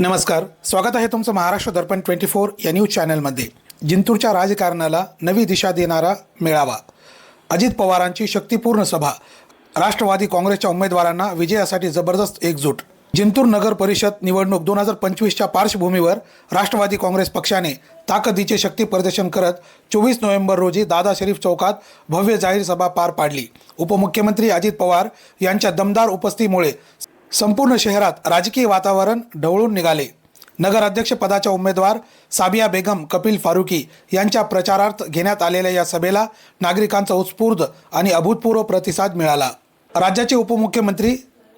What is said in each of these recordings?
नमस्कार स्वागत आहे तुमचं महाराष्ट्र दर्पण ट्वेंटी फोर या न्यूज चॅनलमध्ये. जिंतूरच्या राजकारणाला नवी दिशा देणारा मेळावा. अजित पवारांची शक्तिपूर्ण सभा. राष्ट्रवादी काँग्रेसच्या उमेदवारांना विजयासाठी जबरदस्त एकजूट. जिंतूर नगर परिषद निवडणूक दोन हजार पंचवीसच्या पार्श्वभूमीवर राष्ट्रवादी काँग्रेस पक्षाने ताकदीचे शक्ती प्रदर्शन करत चोवीस नोव्हेंबर रोजी दादा शरीफ चौकात भव्य जाहीर सभा पार पाडली. उपमुख्यमंत्री अजित पवार यांच्या दमदार उपस्थितीमुळे संपूर्ण शहरात राजकीय वातावरण ढवळून निघाले. नगराध्यक्षपदाच्या उमेदवार साबिया बेगम कपिल फारुकी यांच्या प्रचारार्थ घेण्यात आलेल्या या सभेला नागरिकांचा उत्स्फूर्त आणि अभूतपूर्व प्रतिसाद मिळाला. राज्याचे उपमुख्यमंत्री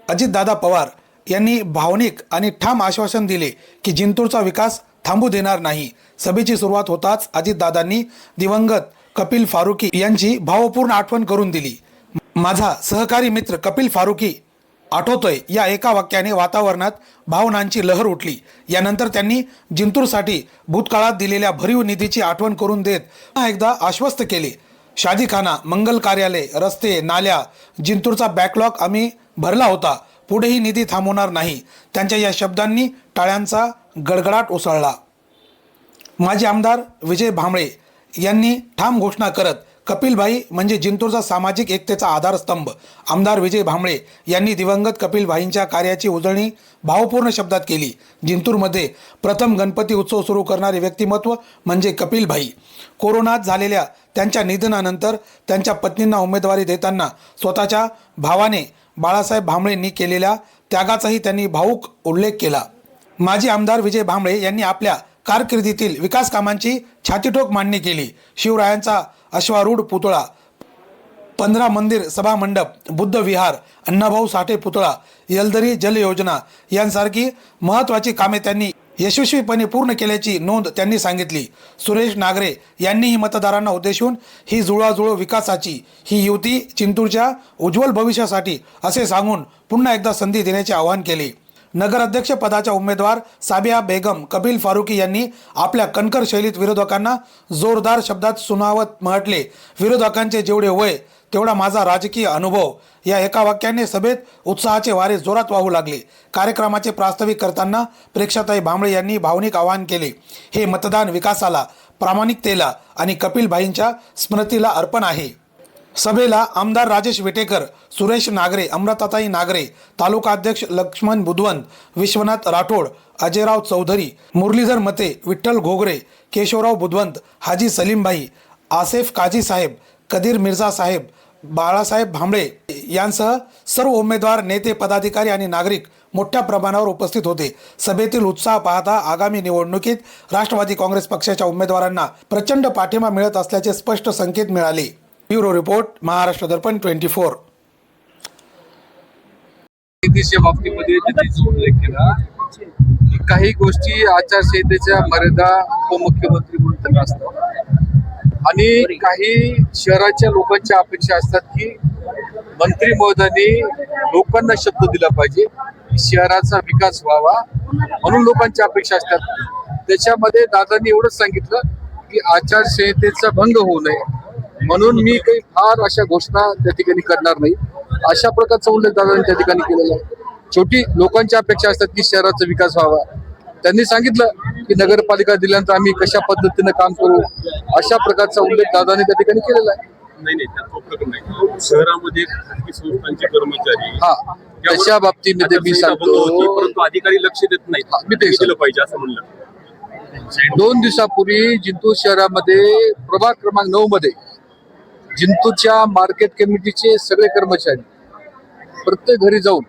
अजितदादा पवार यांनी भावनिक आणि ठाम आश्वासन दिले की जिंतूरचा विकास थांबू देणार नाही. सभेची सुरुवात होताच अजितदादांनी दिवंगत कपिल फारुकी यांची भावपूर्ण आठवण करून दिली. माझा सहकारी मित्र कपिल फारुकी आठवतोय. या एका वाक्याने वातावरणात भावनांची लहर उठली. यानंतर त्यांनी जिंतूरसाठी भूतकाळात दिलेल्या भरीव निधीची आठवण करून देत पुन्हा एकदा आश्वस्त केले. शादीखाना मंगल कार्यालय रस्ते नाल्या जिंतूरचा बॅकलॉग आम्ही भरला होता. पुढेही निधी थांबवणार नाही. त्यांच्या या शब्दांनी टाळ्यांचा गडगडाट उसळला. माजी आमदार विजय भांबळे यांनी ठाम घोषणा करत कपिलभाई म्हणजे जिंतूरचा सामाजिक एकतेचा आधारस्तंभ. आमदार विजय भांबळे यांनी दिवंगत कपिलभाईंच्या कार्याची उजळणी भावपूर्ण शब्दात केली. जिंतूरमध्ये प्रथम गणपती उत्सव सुरू करणारे व्यक्तिमत्व म्हणजे कपिलभाई. कोरोनात झालेल्या त्यांच्या निधनानंतर त्यांच्या पत्नींना उमेदवारी देताना स्वतःच्या भावाने बाळासाहेब भांबळेंनी केलेल्या त्यागाचाही त्यांनी भाऊक उल्लेख केला. माजी आमदार विजय भांबळे यांनी आपल्या कारकिर्दीतील विकास कामांची छातीठोक मांडणी केली. शिवरायांचा अश्वारूढ पुतळा पंधरा मंदिर सभा मंडप बुद्ध विहार अण्णाभाऊ साठे पुतळा यलदरी जल योजना यांसारखी महत्त्वाची कामे त्यांनी यशस्वीपणे पूर्ण केल्याची नोंद त्यांनी सांगितली. सुरेश नागरे यांनीही मतदारांना उद्देशून ही जुळाजुळव विकासाची ही युती चिंतूरच्या उज्ज्वल भविष्यासाठी असे सांगून पुन्हा एकदा संधी देण्याचे आवाहन केले. नगराध्यक्ष पदाच्या उमेदवार साबिया बेगम कपिल फारुकी यांनी आपल्या कणकर शैलीत विरोधकांना जोरदार शब्दात सुनावत म्हटले. विरोधकांचे जेवढे वय तेवढा माझा राजकीय अनुभव. या एका वाक्याने सभेत उत्साहाचे वारे जोरात वाहू लागले. कार्यक्रमाचे प्रास्ताविक करताना प्रेक्षाताई भांबळे यांनी भावनिक आवाहन केले. हे मतदान विकासाला प्रामाणिकतेला आणि कपिलभाईंच्या स्मृतीला अर्पण आहे. सभेला आमदार राजेश विटेकर सुरेश नागरे अमृताताई नागरे तालुका अध्यक्ष लक्ष्मण बुधवंत विश्वनाथ राठोड अजयराव चौधरी मुरलीधर मते विठ्ठल घोगरे केशवराव बुधवंत हाजी सलीमभाई आसेफ काजी साहेब कदीर मिर्झा साहेब बाळासाहेब भांबळे यांसह सर्व उमेदवार नेते पदाधिकारी आणि नागरिक मोठ्या प्रमाणावर उपस्थित होते. सभेतील उत्साह पाहता आगामी निवडणुकीत राष्ट्रवादी काँग्रेस पक्षाच्या उमेदवारांना प्रचंड पाठिंबा मिळत असल्याचे स्पष्ट संकेत मिळाले. Bureau report Maharashtra Darpan twenty four. बाबतीमध्ये त्यांनी उल्लेख केला की काही गोष्टी आचारसंहितेच्या मर्यादा उपमुख्यमंत्री म्हणून त्यांना असतात. आणि काही शहराच्या लोकांच्या अपेक्षा असतात की मंत्री महोदयांनी लोकांना शब्द दिला पाहिजे शहराचा विकास व्हावा म्हणून लोकांच्या अपेक्षा असतात. त्याच्यामध्ये दादांनी एवढंच सांगितलं की आचारसंहितेचा भंग होऊ नये. म्हणून मी काही फार अशा घोषणा त्या ठिकाणी करणार नाही. अशा प्रकारचा उल्लेख दादांनी त्या ठिकाणी केलेला आहे. शेवटी लोकांच्या अपेक्षा असतात की शहराचा विकास व्हावा. त्यांनी सांगितलं की नगरपालिका दिल्यानंतर आम्ही कशा पद्धतीनं काम करू? अशा प्रकारचा उल्लेख दादांनी त्या ठिकाणी केलेला आहे. नाही नाही तो नाही. शहरामध्ये खाजगी संस्थांचे कर्मचारी हा त्याच्या बाबतीमध्ये मी सांगतो. परंतु अधिकारी लक्ष देत नाहीत. हा, मी दिलं पाहिजे असं म्हणलं. दोन दिवसापूर्वी जिंतूर शहरामध्ये प्रभाग क्रमांक नऊ मध्ये जिंतूच्या मार्केट कमिटीचे सगळे कर्मचारी प्रत्येक घरी जाऊन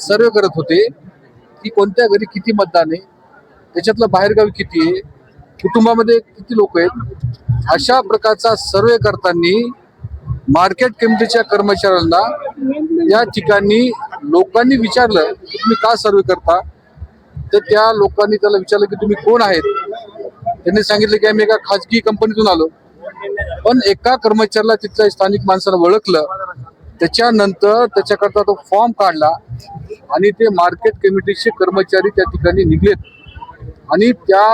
सर्वे करत होते की कोणत्या घरी किती मतदान आहे त्याच्यातलं बाहेरगावी किती आहे कुटुंबामध्ये किती लोक आहेत अशा प्रकारचा सर्वे करताना मार्केट कमिटीच्या कर्मचाऱ्यांना या ठिकाणी लोकांनी विचारलं की तुम्ही का सर्वे करता? तर त्या लोकांनी त्याला विचारलं की तुम्ही कोण आहेत? त्यांनी सांगितलं की आम्ही एका खाजगी कंपनीतून आलो. पण एका कर्मचाऱ्याला तिथल्या स्थानिक माणसानं ओळखलं त्याच्यानंतर त्याच्याकरता तो फॉर्म काढला आणि ते मार्केट कमिटीचे कर्मचारी त्या ठिकाणी निघलेत. आणि त्या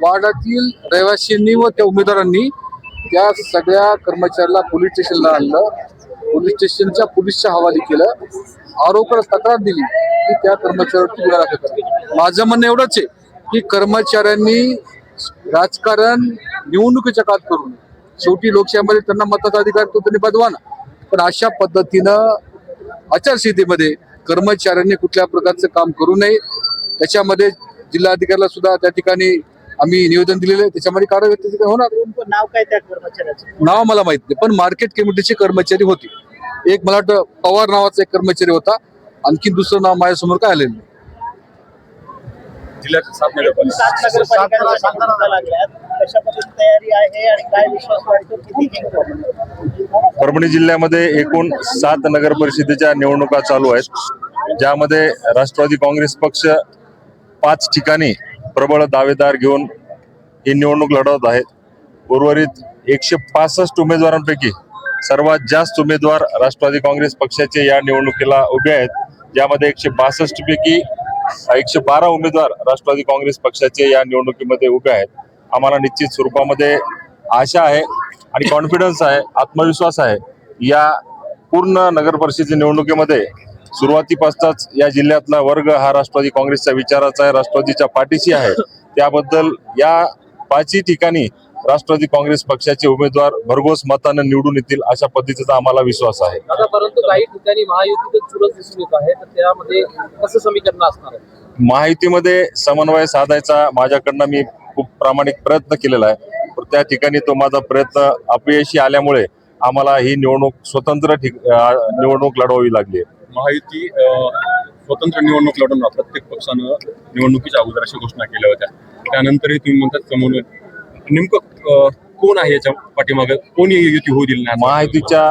वार्डातील रहिवासींनी व त्या उमेदवारांनी त्या सगळ्या कर्मचाऱ्याला पोलीस स्टेशनला आणलं. पोलीस स्टेशनच्या पोलीसच्या हवाली केलं. आरोप तक्रार दिली की त्या कर्मचाऱ्यावरती गुन्हा दाखल करा माझं म्हणणं एवढंच आहे की कर्मचाऱ्यांनी राजकारण निवडणुकीच्या काळात करू नये. शेवटी लोकशाहीमध्ये त्यांना मताचा अधिकार तो त्यांनी बदवा ना पण अशा पद्धतीनं आचारसंहितेमध्ये कर्मचाऱ्यांनी कुठल्या प्रकारचं काम करू नये. त्याच्यामध्ये जिल्हाधिकाऱ्याला सुद्धा त्या ठिकाणी आम्ही निवेदन दिलेलं आहे. त्याच्यामध्ये त्याची होणार? नाव काय त्या कर्मचाऱ्याचं? नाव मला माहीत नाही पण मार्केट कमिटीचे कर्मचारी होते. एक मला वाटतं पवार नावाचा एक कर्मचारी होता. आणखी दुसरं नाव माझ्यासमोर काय आलेलं वाटतो किती जिंकतो परभणी जिल्ह्यामध्ये एकूण सात नगर परिषदेच्या निवडणुका चालू आहेत. ज्यामध्ये राष्ट्रवादी काँग्रेस पक्ष पाच ठिकाणी प्रबळ दावेदार घेऊन ही निवडणूक लढवत आहेत. उर्वरित एकशे पासष्ट उमेदवारांपैकी सर्वात जास्त उमेदवार राष्ट्रवादी काँग्रेस पक्षाचे या निवडणुकीला उभे आहेत. यामध्ये एकशे बासष्ट पैकी एकशे बारा उमेदवार राष्ट्रवादी काँग्रेस पक्षाचे या निवडणुकीमध्ये उभे आहेत. आम्हाला निश्चित स्वरूपामध्ये आशा आहे आणि कॉन्फिडन्स आहे आत्मविश्वास आहे. या पूर्ण नगर परिषदेच्या निवडणुकीमध्ये सुरुवातीपासूनच या जिल्ह्यातला वर्ग हा राष्ट्रवादी काँग्रेसच्या विचाराचा आहे राष्ट्रवादीच्या पाठीशी आहे. त्याबद्दल या पाचही ठिकाणी राष्ट्रवादी काँग्रेस पक्षाचे उमेदवार भरघोस मतानं निवडून येतील अशा पद्धतीचा आम्हाला विश्वास आहे. आता परंतु काही ठिकाणी महायुतीतच चुरस दिसून येत आहे तर त्यामध्ये कसं समीकरण असणार आहे माहितीमध्ये समन्वय साधायचा माझ्याकडनं मी खूप प्रामाणिक प्रयत्न केलेला आहे. पण त्या ठिकाणी तो माझा प्रयत्न अपयशी आल्यामुळे आम्हाला ही निवडणूक स्वतंत्र निवडणूक लढवावी लागली आहे. महायुती स्वतंत्र निवडणूक लढवणार प्रत्येक पक्षानं निवडणुकीच्या अगोदर अशा घोषणा केल्या होत्या. त्यानंतरही तुम्ही म्हणतात समन्वय नेमकं कोण आहे याच्या पाठीमागे? कोणी युती होऊ दिली नाही महायुतीच्या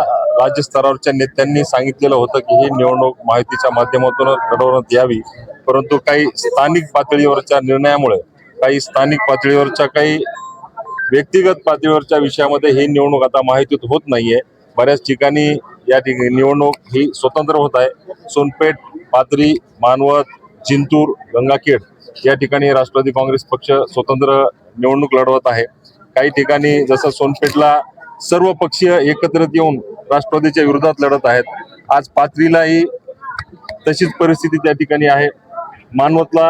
राज्य स्तरावरच्या नेत्यांनी सांगितलेलं होतं की ही निवडणूक माहितीच्या माध्यमातून लढवण्यात यावी. परंतु काही स्थानिक पातळीवरच्या निर्णयामुळे काही स्थानिक पातळीवरच्या काही व्यक्तिगत पातळीवरच्या विषयामध्ये ही निवडणूक आता माहितीत होत नाहीये. बऱ्याच ठिकाणी या ठिकाणी निवडणूक ही स्वतंत्र होत आहे. सोनपेठ पाथरी मानवत जिंतूर गंगाखेड या ठिकाणी राष्ट्रवादी काँग्रेस पक्ष स्वतंत्र निवडणूक लढवत आहे. काही ठिकाणी जसं सोनपेठला सर्व पक्षीय एकत्रित येऊन राष्ट्रवादीच्या विरोधात लढत आहेत. आज पाथरीलाही तशीच परिस्थिती त्या ठिकाणी आहे. मानवतला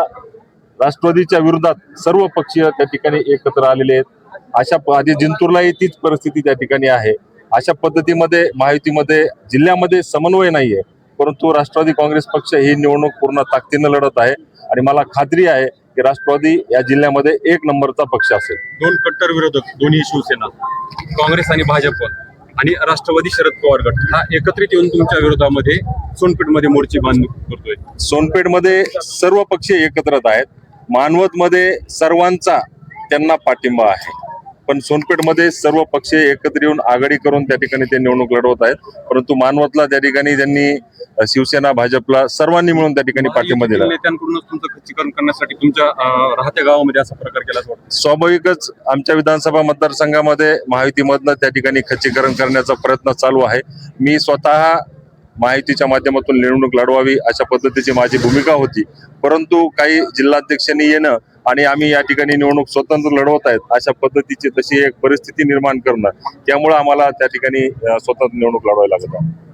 राष्ट्रवादीच्या विरोधात सर्व पक्षीय त्या ठिकाणी एकत्र आलेले आहेत. अशा प- आधी जिंतूरलाही तीच परिस्थिती त्या ठिकाणी आहे. अशा पद्धतीमध्ये महायुतीमध्ये जिल्ह्यामध्ये समन्वय नाहीये. परंतु राष्ट्रवादी काँग्रेस पक्ष ही निवडणूक पूर्ण ताकदीनं लढत आहे. आणि मला खात्री आहे की राष्ट्रवादी या जिल्ह्यामध्ये एक नंबरचा पक्ष असेल. दोन कट्टर विरोधक दोन्ही शिवसेना काँग्रेस आणि भाजप. आणि राष्ट्रवादी शरद पवार गट हा एकत्रित येऊन तुमच्या विरोधामध्ये सोनपेठमध्ये मोर्चे बांधून करतोय. सोनपेठमध्ये सर्व पक्ष एकत्रित आहेत. मानवतमध्ये सर्वांचा त्यांना पाठिंबा आहे. पण सोनपेठमध्ये सर्व पक्ष एकत्र येऊन आघाडी करून त्या ठिकाणी ते निवडणूक लढवत आहेत. परंतु मानवतला त्या ठिकाणी त्यांनी शिवसेना भाजपला सर्वांनी मिळून त्या ठिकाणी पाठिंबा दिला. महायुतीतील नेत्यांकडूनच तुमचं खच्चीकरण करण्यासाठी तुमच्या राहत्या गावामध्ये असा प्रकार केला स्वाभाविकच आमच्या विधानसभा मतदारसंघामध्ये महायुतीमधनं त्या ठिकाणी खच्चीकरण करण्याचा प्रयत्न चालू आहे. मी स्वतः महायुतीच्या माध्यमातून निवडणूक लढवावी अशा पद्धतीची माझी भूमिका होती. परंतु काही जिल्हाध्यक्षांनी येणं आणि आम्ही या ठिकाणी निवडणूक स्वतंत्र लढवत आहेत अशा पद्धतीची तशी एक परिस्थिती निर्माण करणं त्यामुळे आम्हाला त्या ठिकाणी स्वतंत्र निवडणूक लढवायला लागत आहे.